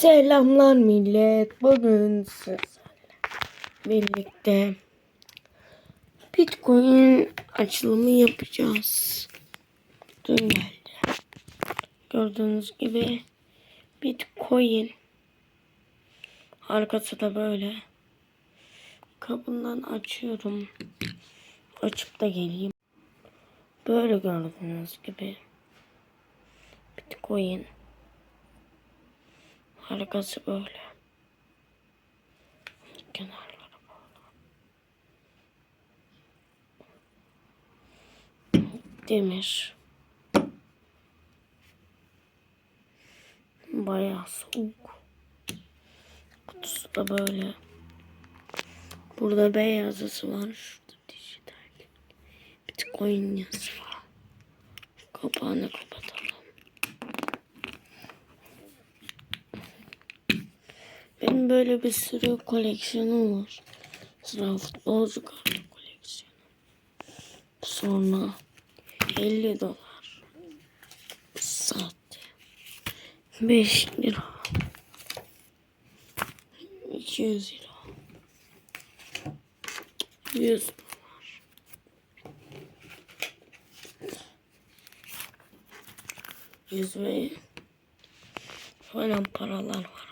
Selamlar millet. Bugün sizlerle birlikte Bitcoin açılımı yapacağız. Dün geldi. Gördüğünüz gibi Bitcoin arkası da böyle. Kabından açıyorum. Açıp da geleyim. Böyle gördüğünüz gibi Bitcoin Arkası böyle. Kenarları böyle. Demir. Bayağı soğuk. Kutusu da böyle. Burada B yazısı var. Şurada dijital. Bitcoin yazısı var. Kapağını kapatalım. Benim böyle bir sürü koleksiyonum var. Sıra futbolcu kartı koleksiyonu. Sonra 50 dolar. Sahte. 5 lira. 200 lira. 100 dolar. Yüz ve falan paralar var.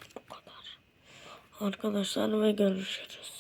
Arkadaşlar ve görüşürüz.